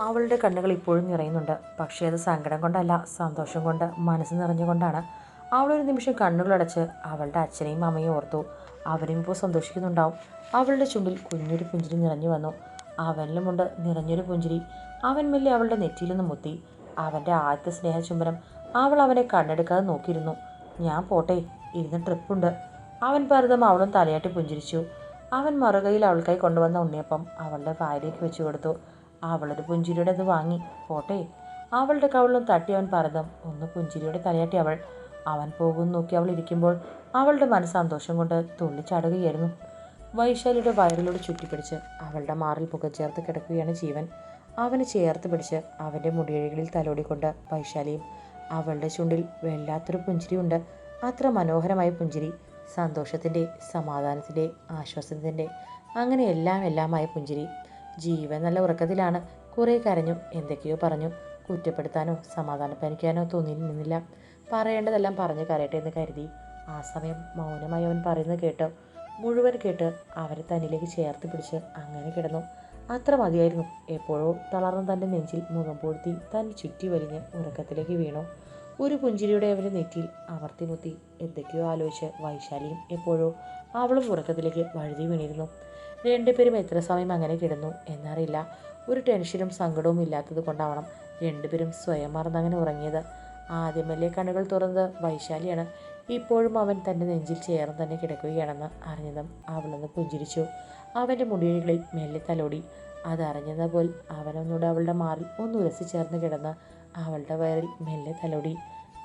അവളുടെ കണ്ണുകൾ ഇപ്പോഴും നിറയുന്നുണ്ട്. പക്ഷേ അത് സങ്കടം കൊണ്ടല്ല സന്തോഷം കൊണ്ട് മനസ്സ് നിറഞ്ഞുകൊണ്ടാണ് അവളൊരു നിമിഷം കണ്ണുകളടച്ച് അവളുടെ അച്ഛനെയും അമ്മയും ഓർത്തു. അവരും ഇപ്പോൾ സന്തോഷിക്കുന്നുണ്ടാവും. അവളുടെ ചുണ്ടിൽ കുഞ്ഞൊരു പുഞ്ചിരി നിറഞ്ഞു വന്നു. അവനിലുമുണ്ട് നിറഞ്ഞൊരു പുഞ്ചിരി. അവൻ മെല്ലെ അവളുടെ നെറ്റിയിലൊന്ന് മുത്തി. അവന്റെ ആദ്യത്തെ സ്നേഹചുംബനം അവൾ അവനെ കണ്ണെടുക്കാതെ നോക്കിയിരുന്നു. ഞാൻ പോട്ടെ ഇരുന്ന് ട്രിപ്പുണ്ട്. അവൻ പറഞ്ഞതും അവളും തലയാട്ടി പുഞ്ചിരിച്ചു. അവൻ മറുകയിൽ അവൾക്കായി കൊണ്ടുവന്ന ഉണ്ണിയപ്പം അവളുടെ വായിലേക്ക് വെച്ചു കൊടുത്തു. അവളൊരു പുഞ്ചിരിയുടെ അത് വാങ്ങി. പോട്ടെ. അവളുടെ കവളും തട്ടി അവൻ പറഞ്ഞതും ഒന്ന് പുഞ്ചിരിയുടെ തലയാട്ടി അവൾ. അവൻ പോകുന്നു നോക്കി അവൾ ഇരിക്കുമ്പോൾ അവളുടെ മനസ്സന്തോഷം കൊണ്ട് തുള്ളിച്ചാടുകയായിരുന്നു വൈശാലിയുടെ വയറിലൂടെ ചുറ്റിപ്പിടിച്ച് അവളുടെ മാറിൽ പുക ചേർത്ത് കിടക്കുകയാണ് ജീവൻ. അവനെ ചേർത്ത് പിടിച്ച് അവന്റെ മുടിയഴികളിൽ തലോടിക്കൊണ്ട് വൈശാലിയും അവളുടെ ചുണ്ടിൽ വല്ലാത്തൊരു പുഞ്ചിരിയുണ്ട്. അത്ര മനോഹരമായ പുഞ്ചിരി. സന്തോഷത്തിന്റെ സമാധാനത്തിന്റെ ആശ്വാസത്തിന്റെ അങ്ങനെ എല്ലാം എല്ലാമായ പുഞ്ചിരി. ജീവൻ നല്ല ഉറക്കത്തിലാണ്. കുറേ കരഞ്ഞു. എന്തൊക്കെയോ പറഞ്ഞു. കുറ്റപ്പെടുത്താനോ സമാധാനപ്പനിക്കാനോ തോന്നി നിന്നില്ല പറയേണ്ടതെല്ലാം പറഞ്ഞു കരയട്ടെ എന്ന് കരുതി. ആ സമയം മൗനമായി അവൻ പറയുന്നത് കേട്ട് മുഴുവൻ കേട്ട് അവരെ തന്നിലേക്ക് ചേർത്ത് പിടിച്ച് അങ്ങനെ കിടന്നു. അത്ര മതിയായിരുന്നു. എപ്പോഴോ തളർന്ന തന്റെ നെഞ്ചിൽ മുഖം പൊഴുത്തി തന്നെ ചുറ്റി വലിഞ്ഞ് ഉറക്കത്തിലേക്ക് വീണു. ഒരു പുഞ്ചിരിയുടെ അവന്റെ നെറ്റിയിൽ അമർത്തിമുത്തി എന്തൊക്കെയോ ആലോചിച്ച് വൈശാലിയും എപ്പോഴോ അവളും ഉറക്കത്തിലേക്ക് വഴുതി വീണിരുന്നു. രണ്ടുപേരും എത്ര സമയം അങ്ങനെ കിടന്നു എന്നറിയില്ല. ഒരു ടെൻഷനും സങ്കടവും ഇല്ലാത്തത് കൊണ്ടാവണം രണ്ടുപേരും സ്വയം മറന്നങ്ങനെ ഉറങ്ങിയത്. ആദ്യമല്ലേ കണ്ണുകൾ തുറന്നത് വൈശാലിയാണ്. ഇപ്പോഴും അവൻ തന്റെ നെഞ്ചിൽ ചേർന്ന് തന്നെ കിടക്കുകയാണെന്ന് അറിഞ്ഞതും അവളൊന്ന് പുഞ്ചിരിച്ചു. അവന്റെ മുടികളിൽ മെല്ലെ തലോടി. അതറിഞ്ഞത് പോൽ അവനൊന്നുകൂടെ അവളുടെ മാറിൽ ഒന്ന് ഉരസി ചേർന്ന് കിടന്ന് അവളുടെ വയറിൽ മെല്ലെ തലോടി.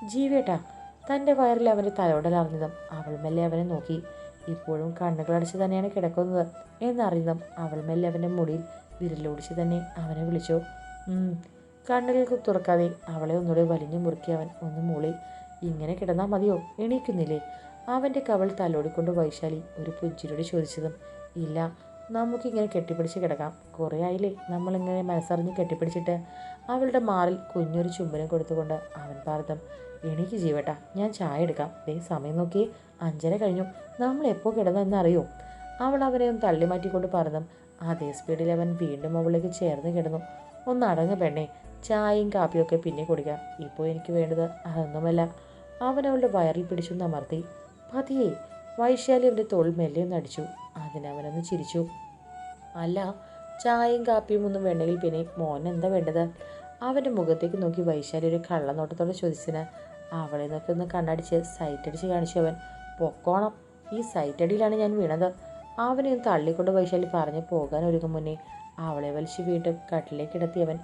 ജീവേട്ടാ തന്റെ വയറിൽ അവന്റെ തലോടലറിഞ്ഞതും അവൾ മെല്ലെ അവനെ നോക്കി. ഇപ്പോഴും കണ്ണുകളടച്ച് തന്നെയാണ് കിടക്കുന്നത് എന്നറിഞ്ഞതും അവൾ മെല്ലെ അവന്റെ മുടിയിൽ വിരലോടിച്ച് തന്നെ അവനെ വിളിച്ചു. കണ്ണുകൾക്ക് തുറക്കാതെ അവളെ ഒന്നുകൂടെ വലിഞ്ഞു മുറുക്കി അവൻ ഒന്ന് മൂളി. ഇങ്ങനെ കിടന്നാൽ മതിയോ? എണീക്കുന്നില്ലേ? അവന്റെ കവൾ തലോടിക്കൊണ്ട് വൈശാലി ഒരു പുഞ്ചിരിയോട് ചോദിച്ചതും ഇല്ല നമുക്കിങ്ങനെ കെട്ടിപ്പിടിച്ച് കിടക്കാം. കുറേ ആയില്ലേ? നമ്മളിങ്ങനെ മനസ്സറിഞ്ഞ് കെട്ടിപ്പിടിച്ചിട്ട് അവളുടെ മാറിൽ കുഞ്ഞൊരു ചുംബനം കൊടുത്തുകൊണ്ട് അവൻ പാർത്തം എനിക്ക് ജീവട്ടാ ഞാൻ ചായ എടുക്കാം. ദേ സമയം നോക്കി. അഞ്ചര കഴിഞ്ഞു. നമ്മൾ എപ്പോൾ കിടന്നെന്നറിയോ? അവൾ അവനെ ഒന്ന് തള്ളി മാറ്റിക്കൊണ്ട് പറഞ്ഞു അതേ സ്പീഡിൽ അവൻ വീണ്ടും അവളിലേക്ക് ചേർന്ന് കിടന്നു. ഒന്ന് അടങ്ങ് പെണ്ണേ. ചായയും കാപ്പിയൊക്കെ പിന്നെ കുടിക്കാം. ഇപ്പോൾ എനിക്ക് വേണ്ടത് അതൊന്നുമല്ല. അവൻ അവളുടെ വയറിൽ പിടിച്ചൊന്ന് അമർത്തി പതിയെ വൈശാലി അവന്റെ തോൾ മെല്ലെ ഒന്ന് അടിച്ചു. അതിനവനൊന്ന് ചിരിച്ചു. അല്ല ചായയും കാപ്പിയും ഒന്നും വേണ്ടെങ്കിൽ പിന്നെ മോൻ എന്താ വേണ്ടത്? അവന്റെ മുഖത്തേക്ക് നോക്കി വൈശാലി ഒരു കള്ളനോട്ടത്തോടെ ചോദിച്ചതിന് അവളെ നോക്കി ഒന്ന് കണ്ണടിച്ച് സൈറ്റടിച്ച് കാണിച്ചു അവൻ. പൊക്കോണം ഈ സൈറ്റടിയിലാണ് ഞാൻ വീണത്. അവനെ ഒന്ന് തള്ളിക്കൊണ്ട് വൈശാലി പറഞ്ഞു പോകാൻ ഒരുങ്ങും മുന്നേ അവളെ വലിച്ച് വീണ്ടും കട്ടിലേക്ക് കിടത്തി അവൻ.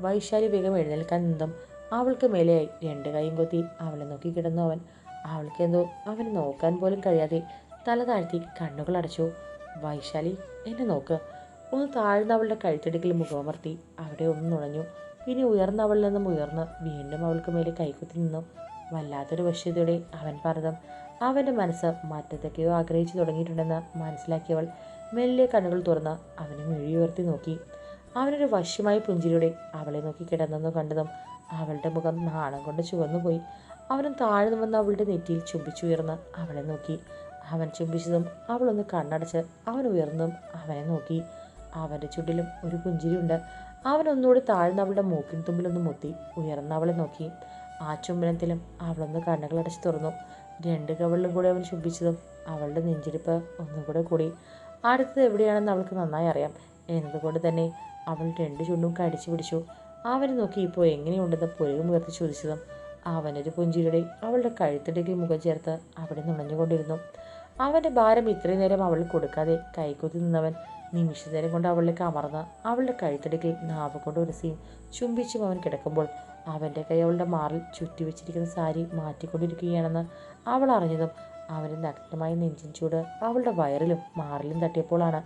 വൈശാലി വേഗം എഴുന്നേൽക്കാൻ നിന്നും. അവൾക്ക് മേലെയായി രണ്ട് കൈയും കൊത്തി അവളെ നോക്കി കിടന്നു അവൻ. അവൾക്ക് എന്തോ അവനെ നോക്കാൻ പോലും കഴിയാതെ തല താഴ്ത്തി കണ്ണുകൾ അടച്ചു. വൈശാലി എന്നെ നോക്ക്. ഒന്ന് താഴ്ന്ന അവളുടെ കഴുത്തിടുക്കിൽ മുഖമർത്തി അവിടെ ഒന്ന് നുഴഞ്ഞു പിന്നെ ഉയർന്ന അവളിൽ നിന്നും ഉയർന്ന് വീണ്ടും അവൾക്ക് മേലെ കൈക്കുത്തി നിന്നു. വല്ലാത്തൊരു വശ്യതയോടെ അവൻ പറഞ്ഞതും അവന്റെ മനസ്സ് മറ്റത്തൊക്കെയോ ആഗ്രഹിച്ചു തുടങ്ങിയിട്ടുണ്ടെന്ന് മനസ്സിലാക്കിയവൾ മെല്ലെ കണ്ണുകൾ തുറന്ന് അവനെ മെഴിയുയർത്തി നോക്കി. അവനൊരു വശ്യമായ പുഞ്ചിരിയുടെ അവളെ നോക്കി കിടന്നെന്ന് കണ്ടതും അവളുടെ മുഖം നാണം കൊണ്ട് ചുവന്നുപോയി. അവനും താഴ്ന്നു വന്ന് അവളുടെ നെറ്റിയിൽ ചുംബിച്ചുയർന്ന് അവളെ നോക്കി. അവൻ ചുംബിച്ചതും അവളൊന്ന് കണ്ണടച്ച് അവൻ ഉയർന്നതും അവനെ നോക്കി. അവന്റെ ചുണ്ടിലും ഒരു പുഞ്ചിരിയുണ്ട്. അവൻ ഒന്നുകൂടി താഴ്ന്ന അവളുടെ മൂക്കിൻ തുമ്പിലൊന്ന് മുത്തി ഉയർന്ന അവളെ നോക്കി. ആ ചുംബനത്തിലും അവളൊന്ന് കണ്ണുകളടച്ച് തുറന്നു. രണ്ട് കവളിലും കൂടി അവൻ ചുംബിച്ചതും അവളുടെ നെഞ്ചിരിപ്പ് ഒന്നുകൂടെ കൂടി. അടുത്തത് എവിടെയാണെന്ന് അവൾക്ക് നന്നായി അറിയാം. എന്നതുകൊണ്ട് തന്നെ അവൾ രണ്ട് ചുണ്ടും കടിച്ചു പിടിച്ചു. അവനെ നോക്കി ഇപ്പോൾ എങ്ങനെയുണ്ടെന്ന് പുരകുമുയർത്തി ചോദിച്ചതും അവനൊരു പുഞ്ചിരിയുടെ അവളുടെ കഴുത്തിടയിൽ മുഖം ചേർത്ത് അവിടെ നുണഞ്ഞുകൊണ്ടിരുന്നു. അവന്റെ ഭാരം ഇത്രയും നേരം അവൾ കൊടുക്കാതെ കൈക്കുത്തി നിന്നവൻ നിമിഷ നേരം കൊണ്ട് അവളിലേക്ക് അമർന്ന് അവളുടെ കഴുത്തിടയ്ക്ക് നാവ് കൊണ്ട് ഒരു ഉരസിയും ചുംബിച്ചും അവൻ കിടക്കുമ്പോൾ അവന്റെ കൈ അവളുടെ മാറിൽ ചുറ്റി വെച്ചിരിക്കുന്ന സാരി മാറ്റിക്കൊണ്ടിരിക്കുകയാണെന്ന് അവൾ അറിഞ്ഞതും അവന്റെ നഗ്നമായ നെഞ്ചിൻ ചൂട് അവളുടെ വയറിലും മാറിലും തട്ടിയപ്പോഴാണ്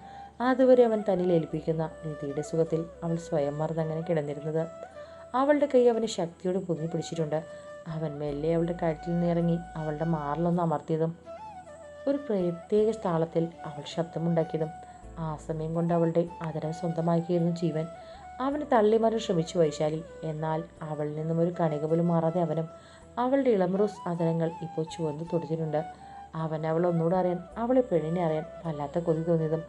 അതുവരെ അവൻ തന്നിൽ ഏൽപ്പിക്കുന്ന നിധിയുടെ സുഖത്തിൽ അവൾ സ്വയം മറന്നങ്ങനെ കിടന്നിരുന്നത്. അവളുടെ കൈ അവനെ ശക്തിയോട് പൊങ്ങി പിടിച്ചിട്ടുണ്ട്. അവൻ മെല്ലെ അവളുടെ കഴുത്തിൽ നിന്നിറങ്ങി അവളുടെ മാറിലൊന്ന് അമർത്തിയതും ഒരു പ്രത്യേക താളത്തിൽ അവൾ ശബ്ദമുണ്ടാക്കിയതും ആ സമയം കൊണ്ട് അവളുടെ അതരം സ്വന്തമാക്കിയിരുന്നു ജീവൻ. അവന് തള്ളിമാരാൻ ശ്രമിച്ചു വൈശാലി. എന്നാൽ അവളിൽ നിന്നും ഒരു കണിക പോലും മാറാതെ അവനും അവളുടെ ഇളമറോസ് അതരങ്ങൾ ഇപ്പോൾ ചുവന്ന് തുടച്ചിട്ടുണ്ട് അവൻ അവൾ ഒന്നുകൂടെ അറിയാൻ അവളെ പെണ്ണിനെ അറിയാൻ വല്ലാത്ത കൊതി തോന്നിയതും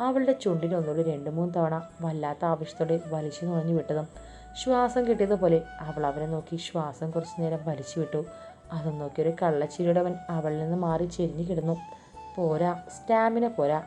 അവളുടെ ചുണ്ടിനൊന്നുകൂടി രണ്ട് മൂന്ന് തവണ വല്ലാത്ത ആവശ്യത്തോടെ വലിച്ചു നുഴഞ്ഞു വിട്ടതും ശ്വാസം കിട്ടിയതുപോലെ അവൾ അവനെ നോക്കി ശ്വാസം കുറച്ചു നേരം വലിച്ചു വിട്ടു. അതും നോക്കി ഒരു കള്ളച്ചിരിയുടെ അവൻ അവളിൽ നിന്ന് മാറി ചെരിഞ്ഞു കിടന്നു. പോരാ സ്റ്റാമിന പോരാ.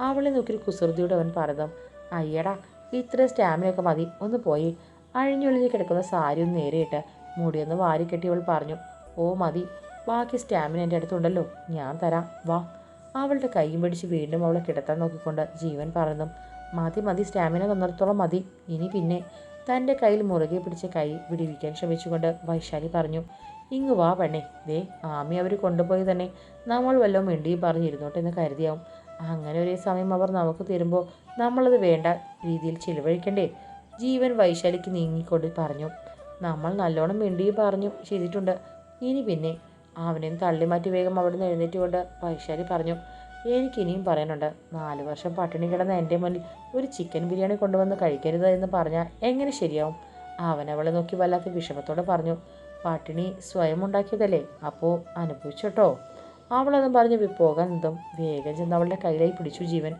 അവളെ നോക്കി കുസൃതിയോടെ അവൻ പറഞ്ഞു അയ്യടാ ഇത്ര സ്റ്റാമിനൊക്കെ മതി ഒന്ന് പോയി. അഴിഞ്ഞൊളിഞ്ഞ് കിടക്കുന്ന സാരി ഒന്ന് നേരെയിട്ട് മുടിയൊന്ന് വാരിക്കെട്ടി അവൾ പറഞ്ഞു ഓ മതി. ബാക്കി സ്റ്റാമിന എന്റെ അടുത്തുണ്ടല്ലോ ഞാൻ തരാം. വാ. അവളുടെ കൈയും പിടിച്ച് വീണ്ടും അവളെ കിടത്താൻ നോക്കിക്കൊണ്ട് ജീവൻ പറഞ്ഞു മതി മതി. സ്റ്റാമിന തന്നിടത്തോളം മതി. ഇനി പിന്നെ തന്റെ കയ്യിൽ മുറുകെ പിടിച്ച കൈ വിടിവിക്കാൻ ശ്രമിച്ചുകൊണ്ട് വൈശാലി പറഞ്ഞു ഇങ്ങ് വാ പെണ്ണേ. ദേ ആമി അവർ കൊണ്ടുപോയി തന്നെ. നമ്മൾ വല്ലതും മിണ്ടി പറഞ്ഞിരുന്നോട്ടെ എന്ന് കരുതിയാവും. അങ്ങനെ ഒരേ സമയം അവർ നമുക്ക് തരുമ്പോൾ നമ്മളത് വേണ്ട രീതിയിൽ ചിലവഴിക്കണ്ടേ? ജീവൻ വൈശാലിക്ക് നീങ്ങിക്കൊണ്ട് പറഞ്ഞു നമ്മൾ നല്ലോണം മിണ്ടി പറഞ്ഞു ചെയ്തിട്ടുണ്ട്. ഇനി പിന്നെ അവനെയും തള്ളി മാറ്റി വേഗം അവിടെ നിന്ന് എഴുന്നേറ്റുകൊണ്ട് വൈശാലി പറഞ്ഞു എനിക്കിനിയും പറയാനുണ്ട്. നാല് വർഷം പട്ടിണി കിടന്ന എന്റെ മുന്നിൽ ഒരു ചിക്കൻ ബിരിയാണി കൊണ്ടുവന്ന് കഴിക്കരുത് എന്ന് പറഞ്ഞാൽ എങ്ങനെ ശരിയാവും? അവൻ അവളെ നോക്കി വല്ലാത്ത വിഷമത്തോടെ പറഞ്ഞു പട്ടിണി സ്വയം ഉണ്ടാക്കിയതല്ലേ? അപ്പോൾ അനുഭവിച്ചോട്ടോ. അവളതും പറഞ്ഞ് പോകാൻ നിന്നും വേഗം ചെന്ന് അവളുടെ കയ്യിലായി പിടിച്ചു ജീവൻ.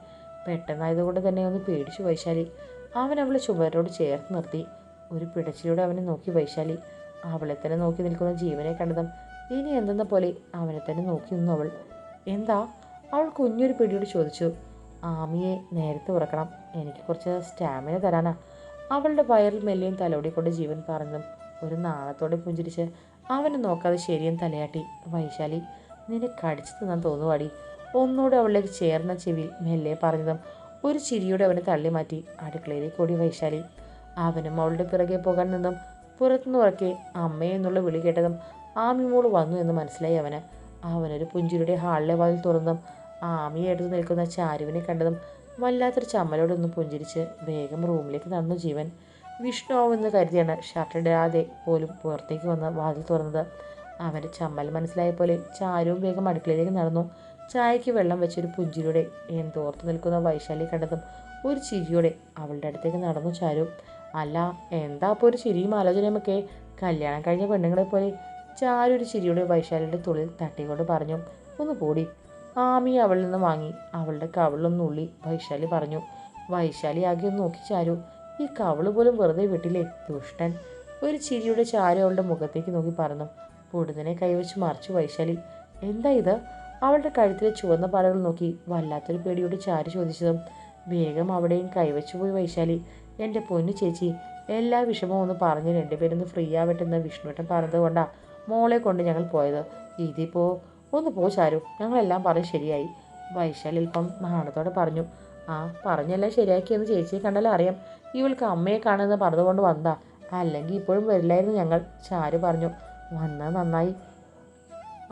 പെട്ടെന്നായതുകൊണ്ട് തന്നെ ഒന്ന് പേടിച്ചു വൈശാലി. അവൻ അവളെ ചുമരോട് ചേർത്ത് നിർത്തി. ഒരു പിടച്ചിലൂടെ അവനെ നോക്കി വൈശാലി. അവളെ തന്നെ നോക്കി നിൽക്കുന്ന ജീവനെ കണ്ടതും ഇനി എന്തെന്ന പോലെ അവനെ തന്നെ നോക്കി നിന്നു അവൾ. എന്താ? അവൾ കുഞ്ഞൊരു പിടിയോട് ചോദിച്ചു ആമിയെ നേരത്തെ ഉറക്കണം. എനിക്ക് കുറച്ച് സ്റ്റാമിന തരാനാ. അവളുടെ വയറിൽ മെല്ലിയും തലോടിക്കൊണ്ട് ജീവൻ പറഞ്ഞതും ഒരു നാണത്തോടെ പുഞ്ചിരിച്ച് അവനെ നോക്കാതെ ശരിയും തലയാട്ടി വൈശാലി നിന്നെ കടിച്ചു തിന്നാൻ തോന്നുവാടി. ഒന്നുകൂടെ അവളിലേക്ക് ചേർന്ന ചെവി മെല്ലെ പറഞ്ഞതും ഒരു ചിരിയോടെ അവനെ തള്ളി മാറ്റി. അടുക്കളയിലേക്ക് ഓടി വൈശാലി. അവനും അവളുടെ പിറകെ പോകാൻ നിന്നും പുറത്തുനിന്ന് ഉറക്കെ അമ്മേ എന്നുള്ള വിളി കേട്ടതും ആമിമോൾ വന്നു എന്ന് മനസ്സിലായി അവന്. അവനൊരു പുഞ്ചിരിയുടെ ഹാളിലെ വാതിൽ തുറന്നതും ആമിയെ എടുത്ത് നിൽക്കുന്ന ചാരുവിനെ കണ്ടതും വല്ലാത്തൊരു ചമ്മലോടൊന്ന് പുഞ്ചിരിച്ച് വേഗം റൂമിലേക്ക് നടന്നു ജീവൻ. വിഷ്ണുവെന്ന് കരുതിയാണ് ഷർട്ടിടാതെ പോലും പുറത്തേക്ക് വന്ന് വാതിൽ തുറന്നത്. അവന്റെ ചമ്മൽ മനസ്സിലായ പോലെ ചാരുവും വേഗം അടുക്കളയിലേക്ക് നടന്നു. ചായയ്ക്ക് വെള്ളം വെച്ചൊരു പുഞ്ചിരിയുടെ എന്തോർത്ത് നിൽക്കുന്ന വൈശാലി കണ്ടതും ഒരു ചിരിയോടെ അവളുടെ അടുത്തേക്ക് നടന്നു ചാരു. അല്ല എന്താ അപ്പോൾ ഒരു ചിരിയും ആലോചനയുമൊക്കെ? കല്യാണം കഴിഞ്ഞ പെണ്ണുങ്ങളെ പോലെ. ചാരു ഒരു ചിരിയുടെ വൈശാലിയുടെ തുള്ളിൽ തട്ടിക്കൊണ്ട് പറഞ്ഞു ഒന്ന് പോടി ആമി അവളിൽ നിന്ന് വാങ്ങി. അവളുടെ കവിളൊന്ന് ഉള്ളി. വൈശാലി പറഞ്ഞു വൈശാലി ആകെ നോക്കി ചാരു. ഈ കവിൾ പോലും വെറുതെ വിട്ടില്ലേ ദുഷ്ടൻ. ഒരു ചിരിയുടെ ചാരു അവളുടെ മുഖത്തേക്ക് നോക്കി പറഞ്ഞു. പൊടുന്നനെ കൈവച്ച് മറിച്ചു വൈശാലി. എന്താ ഇത്? അവളുടെ കഴുത്തിലെ ചുവന്ന പാടുകൾ നോക്കി വല്ലാത്തൊരു പേടിയോട് ചാരു ചോദിച്ചതും വേഗം അവിടെയും കൈവച്ചു പോയി വൈശാലി. എന്റെ പൊന്നു ചേച്ചി എല്ലാ വിഷമവും ഒന്ന് പറഞ്ഞ് രണ്ടുപേരൊന്ന് ഫ്രീ ആവട്ടെ എന്ന് വിഷ്ണുവേട്ടൻ മോളെ കൊണ്ട് ഞങ്ങൾ പോയത്. ഇതിപ്പോൾ ഒന്ന് പോ ചാരു ഞങ്ങളെല്ലാം പറഞ്ഞ് ശരിയായി. വൈശാലി ഇപ്പം നാണത്തോടെ പറഞ്ഞു ആ പറഞ്ഞെല്ലാം ശരിയാക്കിയെന്ന് ചേച്ചിയെ കണ്ടാലും അറിയാം. ഇവൾക്ക് അമ്മയെ കാണുന്ന പറഞ്ഞതുകൊണ്ട് വന്നാ അല്ലെങ്കിൽ ഇപ്പോഴും വരില്ലായിരുന്നു ഞങ്ങൾ ചാരു പറഞ്ഞു. വന്നാൽ നന്നായി.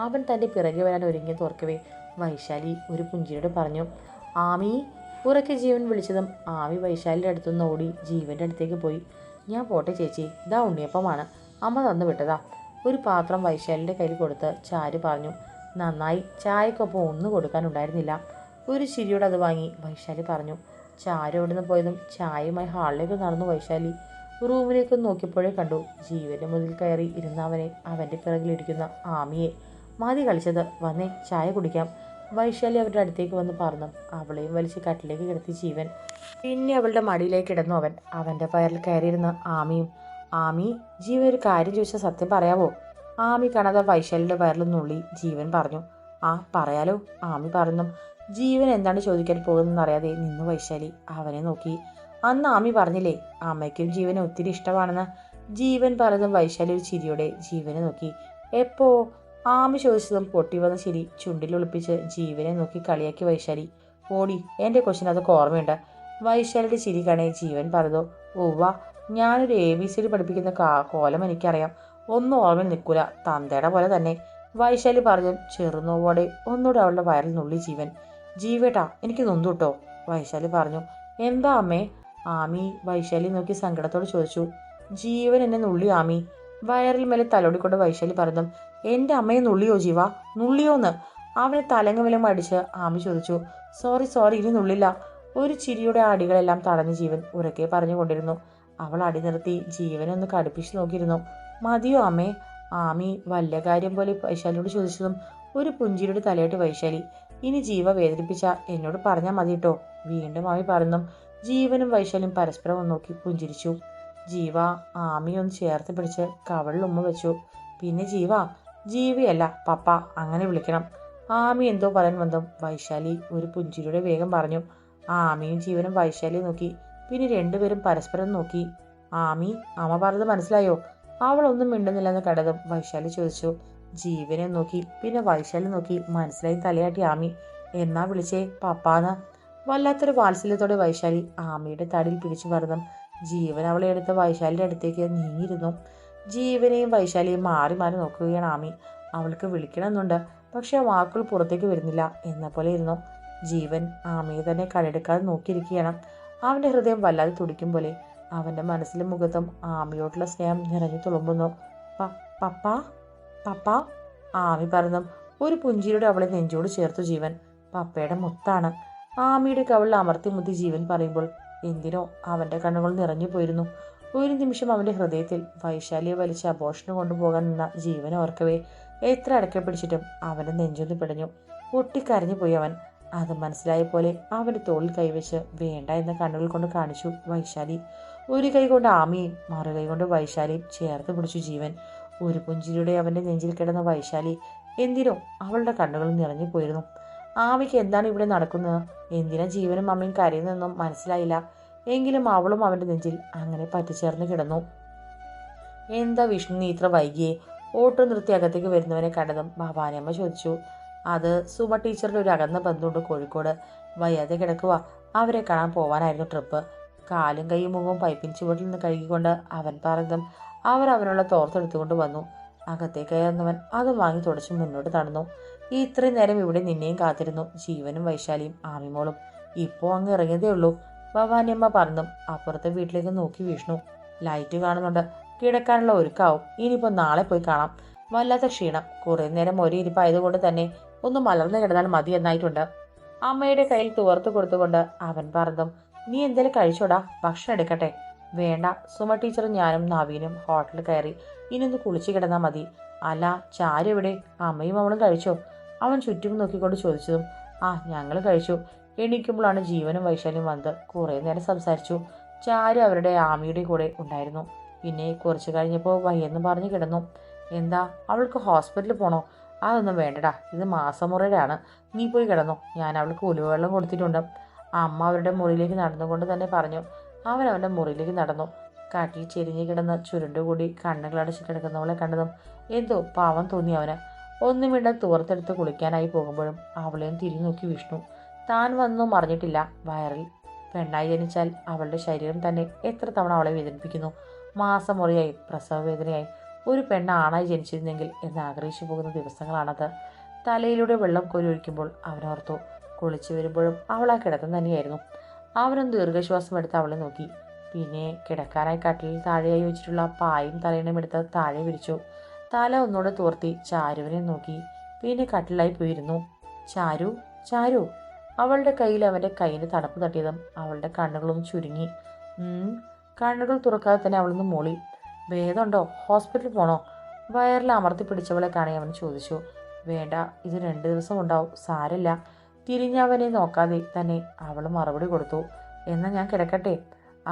അവൻ തന്റെ പിറകെ വരാൻ ഒരുങ്ങി തുറക്കവേ വൈശാലി ഒരു പുഞ്ചിരിയോട് പറഞ്ഞു. ആമി ഉറക്കെ ജീവൻ വിളിച്ചതും ആമി വൈശാലിയുടെ അടുത്തുനിന്ന് ഓടി ജീവന്റെ അടുത്തേക്ക് പോയി. ഞാൻ പോട്ടെ ചേച്ചി ഇതാ ഉണ്ണിയപ്പമാണ്. അമ്മ തന്നു വിട്ടതാ. ഒരു പാത്രം വൈശാലിന്റെ കയ്യിൽ കൊടുത്ത് ചാരു പറഞ്ഞു. നന്നായി ചായക്കൊപ്പം ഒന്നും കൊടുക്കാനുണ്ടായിരുന്നില്ല. ഒരു ചിരിയോടെ അത് വാങ്ങി. വൈശാലി പറഞ്ഞു ചാരു ഇവിടുന്ന് പോയതും ചായയുമായി ഹാളിലേക്ക് നടന്നു വൈശാലി. റൂമിലേക്ക് നോക്കിയപ്പോഴേ കണ്ടു ജീവന്റെ മുതൽ കയറി ഇരുന്നവനെ അവന്റെ പിറകിലിരിക്കുന്ന ആമിയെ. മതി കളിച്ചത് വന്നേ ചായ കുടിക്കാം. വൈശാലി അവരുടെ അടുത്തേക്ക് വന്ന് പറഞ്ഞു അവളെയും വലിച്ച് കട്ടിലേക്ക് കിടത്തി ജീവൻ. പിന്നെ അവളുടെ മടിയിലേക്ക് കിടന്നു അവൻ. അവന്റെ പയറിൽ കയറിയിരുന്ന ആമിയും ആമി ജീവൻ ഒരു കാര്യം ചോദിച്ചാൽ സത്യം പറയാവോ? ആമി കാണാതെ വൈശാലിയുടെ വയറിൽ നുള്ളി ജീവൻ പറഞ്ഞു. ആ പറയാലോ ആമി പറഞ്ഞു. ജീവൻ എന്താണ് ചോദിക്കാൻ പോകുന്നതെന്ന് അറിയാതെ നിന്നു വൈശാലി. അവനെ നോക്കി. അന്ന് ആമി പറഞ്ഞില്ലേ അമ്മയ്ക്കും ജീവനെ ഒത്തിരി ഇഷ്ടമാണെന്ന്. ജീവൻ പറഞ്ഞതും വൈശാലി ഒരു ചിരിയോടെ ജീവനെ നോക്കി. എപ്പോ? ആമി ചോദിച്ചതും പൊട്ടി വന്ന ചിരി ചുണ്ടിൽ ഒളിപ്പിച്ച് ജീവനെ നോക്കി കളിയാക്കി വൈശാലി. ഓടി എന്റെ കൊച്ചിന് അതൊക്കെ ഓർമ്മയുണ്ട്. വൈശാലിയുടെ ചിരി കാണേ ജീവൻ പറഞ്ഞു ഒവ്വ ഞാനൊരു എ ബി സി ഡി പഠിപ്പിക്കുന്ന കോലം എനിക്കറിയാം. ഒന്നും ഓർമ്മ നിൽക്കൂല. തന്തയുടെ പോലെ തന്നെ. വൈശാലി പറഞ്ഞു ചെറുനോവോടെ ഒന്നുകൂടെ അവളുടെ വയറിൽ നുള്ളി ജീവൻ. ജീവേട്ടാ എനിക്ക് നൊന്തു വൈശാലി പറഞ്ഞു എന്താ അമ്മേ? ആമി വൈശാലി നോക്കി സങ്കടത്തോട് ചോദിച്ചു ജീവൻ എന്നെ നുള്ളി ആമി? വയറിൽ മേലെ തലോടിക്കൊണ്ട് വൈശാലി പറഞ്ഞു എന്റെ അമ്മയെ നുള്ളിയോ ജീവ? നുള്ളിയോന്ന്? അവനെ തലങ്ങ വിലം അടിച്ച് ആമി ചോദിച്ചു സോറി സോറി ഇനി നുള്ളില്ല. ഒരു ചിരിയുടെ അടികളെല്ലാം തടഞ്ഞ ജീവൻ ഉറക്കെ പറഞ്ഞുകൊണ്ടിരുന്നു. അവൾ അടി നിർത്തി ജീവനെ ഒന്ന് കടുപ്പിച്ച് നോക്കിയിരുന്നു. മതിയോ അമ്മേ? ആമി വല്ല കാര്യം പോലെ വൈശാലിയോട് ചോദിച്ചതും ഒരു പുഞ്ചിരിയുടെ തലയിട്ട് വൈശാലി ഇനി ജീവ വേദനിപ്പിച്ച എന്നോട് പറഞ്ഞാൽ മതി കേട്ടോ വീണ്ടും ആമി പറഞ്ഞു ജീവനും വൈശാലിയും പരസ്പരം നോക്കി പുഞ്ചിരിച്ചു. ജീവ ആമിയൊന്ന് ചേർത്ത് പിടിച്ച് കവളിൽ ഉമ്മ വെച്ചു. പിന്നെ ജീവ ജീവയല്ല പപ്പ അങ്ങനെ വിളിക്കണം. ആമി എന്തോ പറയാൻ വന്നു. വൈശാലി ഒരു പുഞ്ചിരിയുടെ വേഗം പറഞ്ഞു ആമിയും ജീവനും വൈശാലിയെ നോക്കി. പിന്നെ രണ്ടുപേരും പരസ്പരം നോക്കി. ആമി അമ്മ പറഞ്ഞത് മനസ്സിലായോ? അവൾ ഒന്നും മിണ്ടുന്നില്ലെന്ന് കണ്ടത് വൈശാലി ചോദിച്ചു. ജീവനെ നോക്കി പിന്നെ വൈശാലി നോക്കി മനസ്സിലായി തലയാട്ടി ആമി. എന്നാ വിളിച്ചേ പപ്പാന്ന്. വല്ലാത്തൊരു വാത്സല്യത്തോടെ വൈശാലി ആമിയുടെ തടിയിൽ പിടിച്ചു പറഞ്ഞു ജീവൻ അവളെ എടുത്ത് വൈശാലിയുടെ അടുത്തേക്ക് നീങ്ങിയിരുന്നു. ജീവനെയും വൈശാലിയും മാറി മാറി നോക്കുകയാണ് ആമി. അവൾക്ക് വിളിക്കണമെന്നുണ്ട് പക്ഷെ വാക്കുകൾ പുറത്തേക്ക് വരുന്നില്ല എന്ന പോലെ ഇരുന്നു. ജീവൻ ആമിയെ തന്നെ കടെടുക്കാതെ നോക്കിയിരിക്കുകയാണ്. അവന്റെ ഹൃദയം വല്ലാതെ തുടിക്കും പോലെ. അവന്റെ മനസ്സിലും മുഖത്തും ആമിയോട്ടുള്ള സ്നേഹം നിറഞ്ഞു തുളുമ്പുന്നു. "പ- പപ്പ പപ്പ ആമി പറഞ്ഞു ഒരു പുഞ്ചിരിയുടെ അവളെ നെഞ്ചോട് ചേർത്തു ജീവൻ. പപ്പയുടെ മുത്താണ്. ആമിയുടെ കവളിൽ അമർത്തി മുത്തി ജീവൻ പറയുമ്പോൾ എന്തിനോ അവന്റെ കണ്ണുകൾ നിറഞ്ഞു പോയിരുന്നു. ഒരു നിമിഷം അവന്റെ ഹൃദയത്തിൽ വൈശാലിയെ വലിച്ച് അപോഷണം കൊണ്ടുപോകാൻ നിന്ന ജീവൻ ഓർക്കവേ. എത്ര അടക്കം പിടിച്ചിട്ടും അവന്റെ നെഞ്ചൊന്ന് പിടഞ്ഞു. പൊട്ടിക്കരഞ്ഞു പോയി അവൻ. അത് മനസ്സിലായ പോലെ അവന്റെ തോളിൽ കൈവച്ച് വേണ്ട എന്ന കണ്ണുകൾ കൊണ്ട് കാണിച്ചു വൈശാലി. ഒരു കൈകൊണ്ട് ആമിയും മറു കൈ കൊണ്ട് വൈശാലിയും ചേർത്ത് പിടിച്ചു ജീവൻ. ഒരു പുഞ്ചിരിയുടെ അവന്റെ നെഞ്ചിൽ കിടന്ന വൈശാലി എന്തിനോ അവളുടെ കണ്ണുകൾ നിറഞ്ഞുപോയിരുന്നു ആമിക്ക് എന്താണ് ഇവിടെ നടക്കുന്നത്? എന്തിനാ ജീവനും അമ്മയും കരയുന്നതെന്നും മനസ്സിലായില്ല. എങ്കിലും അവളും അവന്റെ നെഞ്ചിൽ അങ്ങനെ പറ്റിച്ചേർന്ന് കിടന്നു. എന്താ വിഷ്ണു നീ ഇത്ര വൈകിയേ? ഓട്ടോ നിർത്തി അകത്തേക്ക് വരുന്നവനെ കണ്ടതും ഭവാനിയമ്മ ചോദിച്ചു. അത് സുമ ടീച്ചറുടെ ഒരു അകന്ന ബന്ധുണ്ട് കോഴിക്കോട്. വയ്യാതെ കിടക്കുക അവരെ കാണാൻ പോവാനായിരുന്നു ട്രിപ്പ്. കാലും കൈയും മുഖവും പൈപ്പിൻ ചുവട്ടിൽ നിന്ന് കഴുകിക്കൊണ്ട് അവൻ പറഞ്ഞതും അവർ അവനുള്ള തോർത്തെടുത്തുകൊണ്ട് വന്നു. അകത്തെ കയറുന്നവൻ അത് വാങ്ങി തുടച്ച് മുന്നോട്ട് നടന്നു. ഈ ഇത്രയും നേരം ഇവിടെ നിന്നെയും കാത്തിരുന്നു ജീവനും വൈശാലിയും ആമിമോളും. ഇപ്പോൾ അങ്ങ് ഇറങ്ങിയതേ ഉള്ളൂ ഭവാനിയമ്മ പറഞ്ഞു അപ്പുറത്തെ വീട്ടിലേക്ക് നോക്കി വീഷ്ണു. ലൈറ്റ് കാണുന്നുണ്ട് കിടക്കാനുള്ള ഒരുക്കാവും. ഇനിയിപ്പോൾ നാളെ പോയി കാണാം. വല്ലാത്ത ക്ഷീണം. കുറേ നേരം ഒരേ ഇരിപ്പായതുകൊണ്ട് തന്നെ ഒന്ന് മലർന്നു കിടന്നാൽ മതി എന്നായിട്ടുണ്ട്. അമ്മയുടെ കയ്യിൽ തുവർത്ത് കൊടുത്തുകൊണ്ട് അവൻ പറഞ്ഞതും നീ എന്തേലും കഴിച്ചോടാ? ഭക്ഷണം എടുക്കട്ടെ. വേണ്ട. സുമ ടീച്ചറും ഞാനും നവീനും ഹോട്ടലിൽ കയറി ഇനി ഒന്ന് കുളിച്ച് കിടന്നാൽ മതി. അല്ല ചാരു എവിടെ? അമ്മയും അവളും കഴിച്ചോ? അവൻ ചുറ്റും നോക്കിക്കൊണ്ട് ചോദിച്ചതും ആ ഞങ്ങൾ കഴിച്ചു. എണീക്കുമ്പോഴാണ് ജീവനും വൈശാലിയും വന്നത് കുറേ നേരം സംസാരിച്ചു. ചാരു അവരുടെ ആമിയുടെ കൂടെ ഉണ്ടായിരുന്നു. പിന്നെ കുറച്ച് കഴിഞ്ഞപ്പോൾ വയ്യെന്ന് പറഞ്ഞ് കിടന്നു. എന്താ അവൾക്ക് ഹോസ്പിറ്റലിൽ പോണോ? അതൊന്നും വേണ്ടടാ. ഇത് മാസമുറയിലാണ് നീ പോയി കിടന്നു. ഞാൻ അവൾക്ക് ഉലുവെള്ളം കൊടുത്തിട്ടുണ്ട്. അമ്മ അവരുടെ മുറിയിലേക്ക് നടന്നുകൊണ്ട് തന്നെ പറഞ്ഞു അവൻ അവന്റെ മുറിയിലേക്ക് നടന്നു. കാട്ടിൽ ചെരിഞ്ഞു കിടന്ന് ചുരുണ്ടുകൂടി കണ്ണുകളടച്ച് കിടക്കുന്നവളെ കണ്ടതും എന്തോ പാവം തോന്നി അവന്. ഒന്നുമില്ല തുവർത്തെടുത്ത് കുളിക്കാനായി പോകുമ്പോഴും അവളെയും തിരിഞ്ഞു നോക്കി വിഷ്ണു. താൻ വന്നൊന്നും അറിഞ്ഞിട്ടില്ല. വയറിൽ പെണ്ണായി ജനിച്ചാൽ അവളുടെ ശരീരം തന്നെ എത്ര തവണ അവളെ വേദനിപ്പിക്കുന്നു. മാസമുറിയായി പ്രസവ വേദനയായി ഒരു പെണ്ണ് ആണായി ജനിച്ചിരുന്നെങ്കിൽ എന്ന് ആഗ്രഹിച്ചു പോകുന്ന ദിവസങ്ങളാണത്. തലയിലൂടെ വെള്ളം കോരി ഒഴിക്കുമ്പോൾ അവനോർത്തു കുളിച്ചു വരുമ്പോഴും അവൾ ആ കിടത്തം തന്നെയായിരുന്നു. അവനും ദീർഘശ്വാസം എടുത്ത് അവളെ നോക്കി. പിന്നെ കിടക്കാനായി കട്ടിലിൽ താഴെയായി വെച്ചിട്ടുള്ള പായും തലയിണയും എടുത്ത് താഴെ വിരിച്ചു തല ഒന്നുകൂടെ തോർത്തി ചാരുവിനെ നോക്കി. പിന്നെ കട്ടിലായി പോയിരുന്നു. ചാരു ചാരു. അവളുടെ കയ്യിൽ അവന്റെ കയ്യിന് തണുപ്പ് തട്ടിയതും അവളുടെ കണ്ണുകളും ചുരുങ്ങി. കണ്ണുകൾ തുറക്കാതെ തന്നെ അവളൊന്ന് മൂളി. ഭേദമുണ്ടോ ഹോസ്പിറ്റലിൽ പോണോ? വയറിൽ അമർത്തി പിടിച്ചവളെ കാണി അവൻ ചോദിച്ചു. വേണ്ട ഇത് രണ്ട് ദിവസം ഉണ്ടാവും സാരല്ല തിരിഞ്ഞവനെ നോക്കാതെ തന്നെ അവൾ മറുപടി കൊടുത്തു. എന്നാൽ ഞാൻ കിടക്കട്ടെ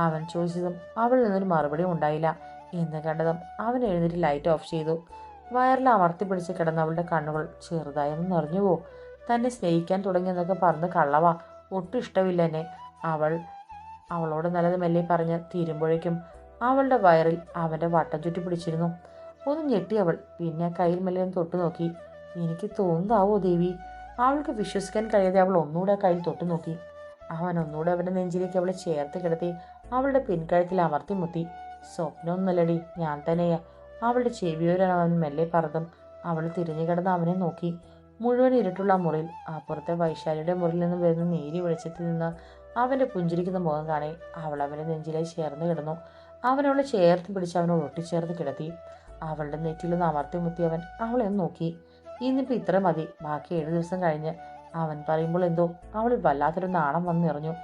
അവൻ ചോദിച്ചതും അവളിൽ നിന്നൊരു മറുപടി ഉണ്ടായില്ല എന്ന് കണ്ടതും അവൻ എഴുന്നേറ്റ് ലൈറ്റ് ഓഫ് ചെയ്തു. വയറിൽ അമർത്തി പിടിച്ച് കിടന്ന അവളുടെ കണ്ണുകൾ ചെറുതായി ഒന്ന് നിറഞ്ഞുവോ തന്നെ സ്നേഹിക്കാൻ തുടങ്ങിയെന്നൊക്കെ പറഞ്ഞ് കള്ളവാ ഒട്ടും ഇഷ്ടമില്ല എന്നെ അവൾ അവളോട് നല്ലത് മെല്ലെ പറഞ്ഞ് തീരുമ്പോഴേക്കും അവളുടെ വയറിൽ അവന്റെ വട്ടം ചുറ്റി പിടിച്ചിരുന്നു. ഒന്ന് ഞെട്ടി അവൾ പിന്നെ കയ്യിൽ മെല്ലെ തൊട്ടു നോക്കി എനിക്ക് തോന്നുന്നതാവോ ദേവി? അവൾക്ക് വിശ്വസിക്കാൻ കഴിയാതെ അവൾ ഒന്നുകൂടെ കയ്യിൽ തൊട്ടു നോക്കി. അവൻ ഒന്നുകൂടെ അവന്റെ നെഞ്ചിലേക്ക് അവളെ ചേർത്ത് കിടത്തി അവളുടെ പിൻകഴുത്തിൽ അമർത്തി മുത്തി. സ്വപ്നമൊന്നുമല്ലടി ഞാൻ തന്നെയാ. അവളുടെ ചെവിയോരാണ് അവൻ മെല്ലെ പറതും അവൾ തിരിഞ്ഞു കിടന്ന് അവനെ നോക്കി. മുഴുവൻ ഇരുട്ടുള്ള മുറിയിൽ അപ്പുറത്തെ വൈശാലിയുടെ മുറിയിൽ നിന്ന് വരുന്ന നീരി വെളിച്ചത്തിൽ നിന്ന് അവന്റെ പുഞ്ചിരിക്കുന്ന മുഖം കാണി. അവൾ അവന്റെ നെഞ്ചിലായി ചേർന്ന് കിടന്നു. അവനവളെ ചേർത്ത് പിടിച്ച് അവനോട് ഒട്ടിച്ചേർത്ത് കിടത്തി. അവളുടെ നെറ്റിലൊന്ന് അമർത്തി മുത്തി അവൻ അവളെ നോക്കി. ഇന്നിപ്പോൾ ഇത്ര മതി. ബാക്കി ഏഴ് ദിവസം കഴിഞ്ഞ്. അവൻ പറയുമ്പോൾ എന്തോ അവൾ വല്ലാത്തൊരു നാണം വന്നു നിറഞ്ഞു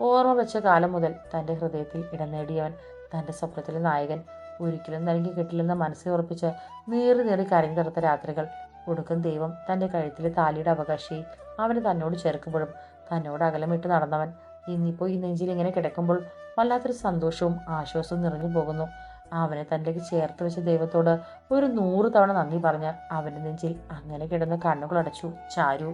ഓർമ്മ വെച്ച കാലം മുതൽ തന്റെ ഹൃദയത്തിൽ ഇടം നേടിയവൻ തന്റെ സ്വപ്നത്തിലെ നായകൻ. ഒരിക്കലും നൽകി കിട്ടില്ലെന്ന മനസ്സിൽ ഉറപ്പിച്ച് നീറി നീറി കരഞ്ഞു തീർത്ത രാത്രികൾ. ഒടുക്കം ദൈവം തന്റെ കഴുത്തിലെ താലിയുടെ അവകാശി അവന് തന്നോട് ചേർക്കുമ്പോഴും തന്നോട് അകലമിട്ട് നടന്നവൻ. ഇന്നിപ്പോൾ ഈ നെഞ്ചിൽ ഇങ്ങനെ കിടക്കുമ്പോൾ വല്ലാത്തൊരു സന്തോഷവും ആശ്വാസവും നിറഞ്ഞു പോകുന്നു. അവനെ തന്നിലേക്ക് ചേർത്ത് വെച്ച ദൈവത്തോട് ഒരു നൂറ് തവണ നന്ദി പറഞ്ഞ് അവന്റെ നെഞ്ചിൽ അങ്ങനെ കിടന്ന് കണ്ണുകൾ അടച്ചു ചാരു